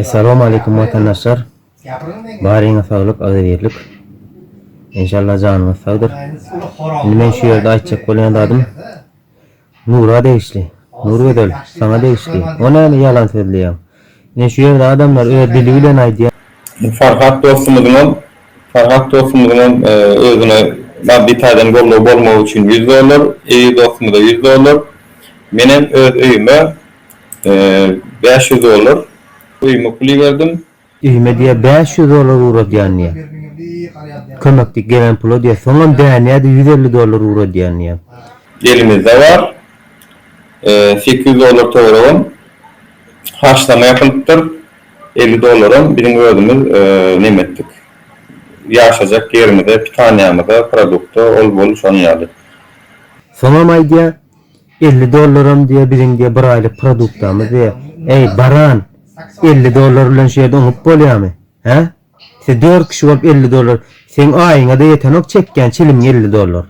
Assalamu alaikum vatandaşlar. Barine sağlık, azizlik. İnşallah canınız sağdır. Ben şu yerde aytacak bolan adım Nura değişli. Nur Vedel sana değişli. Ona yalan söyleyeyim. Ne şu yerde adamlar öyle dili bilen aydı. Farhat dostumuzun Farhat dostumuzun e, özüne maddi tadan gollu bolmağı için 100 dolar, iyi dostumuz da 100 dolar. Benim öz öyüme e, 500 dolar. Puli verdim. Üyme diye 500 dolar uğradı yani. Kömeklik gelen pulu diye sonra değerli 150 dolar uğradı yani. Elimizde var. E, 800 dolar toğrağım. Haşlama yapılıptır. 50 dolarım bizim özümüz e, nimettik. Yaşayacak yerimizde, bir taneyamızda produktu ol bol şonu yadı. Sonra may diye 50 dolarım diye birin diye bir aylık produktamı diye ey baran 50 dolar bilen şeyde unup bolyamy. He? Sen 4 kişi olup 50 dolar. Sen ayına da yeten ok çekken çilim 50 dolar.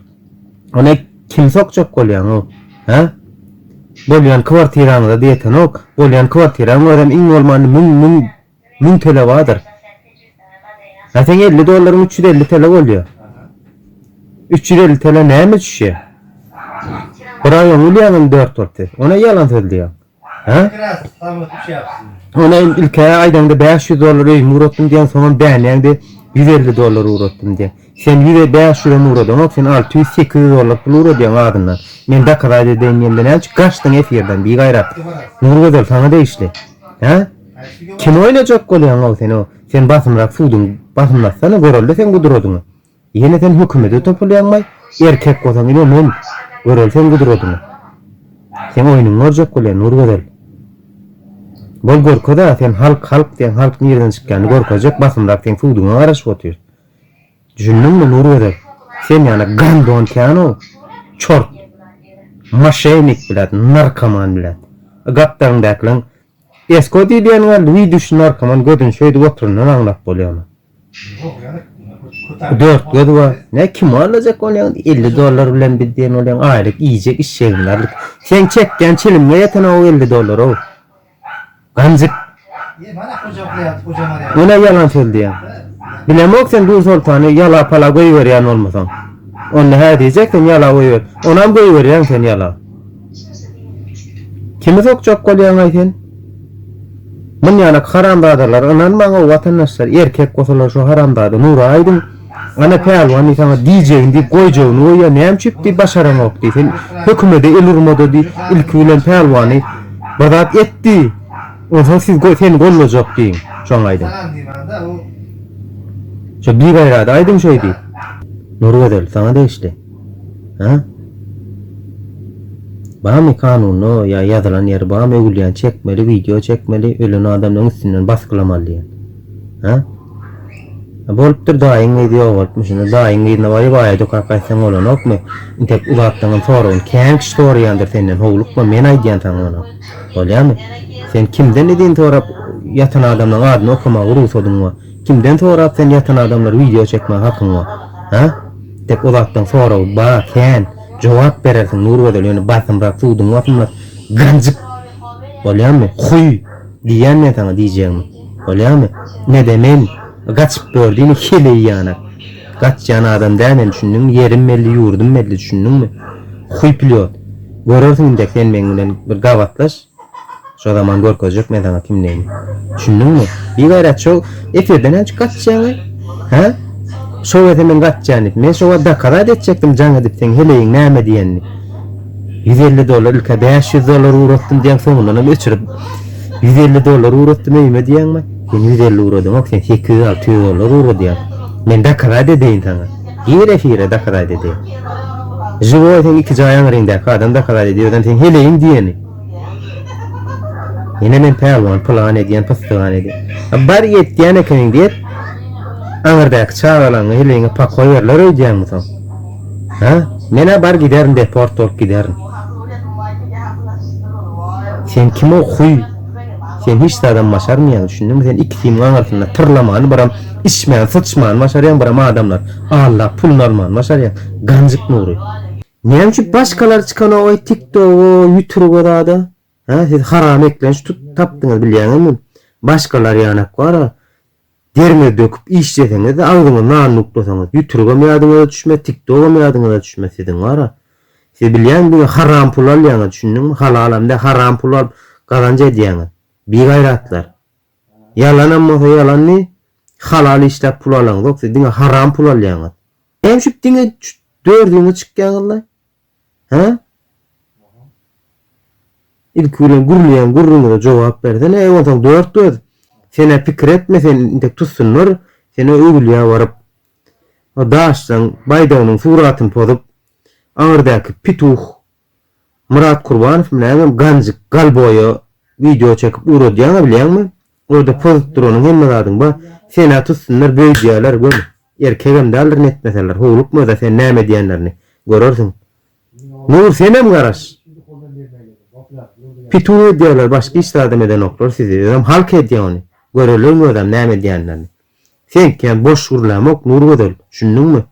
Ona kim sokacak bolyan o? He? Bolyan kvartiranı da diyeten ok. Bolyan kvartiranı adam in olmanı mün mün mün tele vardır. Ha sen 50 doların 350 TL oluyor. 350 TL ne mi düşüyor? Buraya William'ın 4 orta. Ona yalan söylüyor. Ha? Biraz tam bir. Ona ülkeye aydan 500 dolar uğrattım diyen sonra beğenen de 150 dolar uğrattım diye. Sen 100 500 dolar uğradın sen 600 800 dolar pul uğradın adından. Men da kadar dediğin yerden ne kaçtın efirden bir gayret. Nur Gözel sana değişti. Ha? Kim oynayacak gol yan sen o? Sen basımrak sudun basımlatsana görüldü sen kudurodun. Yine sen hükümeti toplayanmay erkek kosan ile men görül sen kudurodun. Sen oyunun olacak gol Nur Gözel. Bol gorkoda sen halk halk diyen halk nereden çıkkanı gorkacak basımrak sen suduna araşıp otuyor. Düşündün mü Nur Gözel? Sen yani gandon kano çort maşenik bilet, narkoman bilet. Gaptan daklan Esko diyen var, vi düş narkoman gödün şöyle oturun anlap boluyor. Dört gödü var. Ne kim alacak onu? 50 dolar bilen bir diyen olan aylık yiyecek iş yerinlerlik. Sen çekken çilimle yeten o 50 dolar o. Ya. Ona yalan söyledi. Bilem yok sen dur sultanı yala pala koyuver yan olmasan. Onu he diyeceksin yala koyuver. Ona mı koyuver yan sen yala. Kimi sokacak kolyan ayten? Mun yana haramdadırlar. Anan bana vatandaşlar erkek kosalar şu haramdadı. Nura aydın. Ana pelvan ni sana diyeceğin di koyacağın o ya neyem çıktı başaran yok di. Sen hükümede ilur modu di ilk ulan pelvanı badat etti. O zaman siz go sen gollacak deyin. Şu an aydın. Sana diyeyim ben de o. Şu bir gayrı aydın şeydi. Nur Vedel sana da işte. Ha? Bana mı kanunu ya yazılan yer bana mı uygulayan çekmeli, video çekmeli, ölen adamların üstünden baskılamalı yani. Ha? Boluptur daha ingi diyor olmuşsun. Daha ingi bayağı da kakaysan olan ok mu? Tek uzattığın sorun. Yandır senin hoğluk mu? Men tanına. Oluyor mu? Sen kimden edin torap yatan okuma urus odun mu? Kimden torap sen yatan adamlar video çekme hakkın mı? Ha? Tek uzattığın soru ba ken cevap verirsin nur vedel yani basım bırak sudun vafımlar gancık oluyor mu? Huy ne sana diyeceğim oluyor mu? Ne demen kaçıp gördüğünü hile yana kaç yana adam demen düşündün mü? Yerim belli yurdum belli düşündün mü? Huy pilot. Görürsün de sen benimle bir gavatlaş şu zaman görközecek ne sana kim neyim düşündün mü? Bir gayret çok efirden aç kaçacağını ha? Şova hemen kaçacağını men şova da kadar edecektim can edip sen heleyin näme diyenini. 150 dolar ülke 500 dolar uğrattım diyen sonundan öçürüp 150 dolar uğrattım eyme diyen mi? Ben 150 uğradım ok sen 800 600 dolar uğradı ya. Men da kadar dedeyin sana. Hire fire da kadar dedeyin. Jivo sen iki cayan ringde kadın da kadar ediyor sen heleyin diyeni. Yine men pelvan plan ediyen pastığan ediyen. Bar yet diyene kenin diyet Angardak çağalan heleğine pak koyarlar ödeyem musun? Ha? Mene bar giderin deport olup giderin. Sen kim o huy? Sen hiç de adam başar mı yani düşündün? Sen iki timin arasında tırlaman baram, içmeyen, sıçmayan başarayan baram adamlar. Allah pul normal başarayan. Gancık nuru. Niyem şu başkalar çıkan o TikTok, o YouTube'a da da. Ha? Siz haram eklenç tut taptınız biliyor musun? Başkalar yanak var. Derme döküp işleseniz de ağzına nan nuktasanız. Youtube'a mı adına düşme, TikTok'a mı adına düşme sizin var. ha. Siz bilýän bu haram pul alýany düşündin mi? Halal hem de haram pul al kazanç edýäňi. Bir gayratlar. Yalan amma yalan ne? Halal işlep pul alan yok. Siz diňe haram pul alýany. Hem şu diňe dördüňi çykýanlar. Ha? İlk ulan gurlayan gurruna cevap verdi. Ne ondan dört dört. Sene fikir etme sen de tutsunlar. Seni ögülüye varıp o daştan baydağının suratını pozup ağırdaki pituh Murat Kurbanov bilen gancık galboyu video çekip uro diýany bilýärmi? Orada hemme zadyn ba seni tutsunlar böyle diýerler gör. Erkegem de alır netmeseler. Howluk mu da sen näme diýenlerini görersin. Nur senem garaş. Pituğu diyorlar başka iş yardım eden oklar sizi. Adam halk ediyor onu. Görülür mü adam ne diyenlerini. Sen ki boş vurlamak nur gödül. Düşündün mü?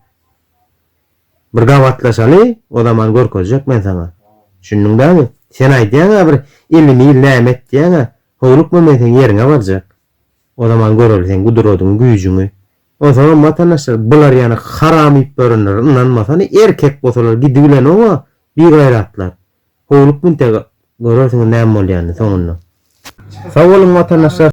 Bir gavatlaşalı o zaman görkezecek ben sana. Düşündün değil mi? Sen ha bir ilmi il nemet diyan ha. Hoğluk mu sen yerine varacak. O zaman görür sen gudurodun gücünü. O zaman vatandaşlar bular yani haram ip börünler inanmasan erkek bolsalar gidibilen ama bir gayratlar. Hoğluk mu te görürsün ne yani sonunda. Sağ olun vatandaşlar.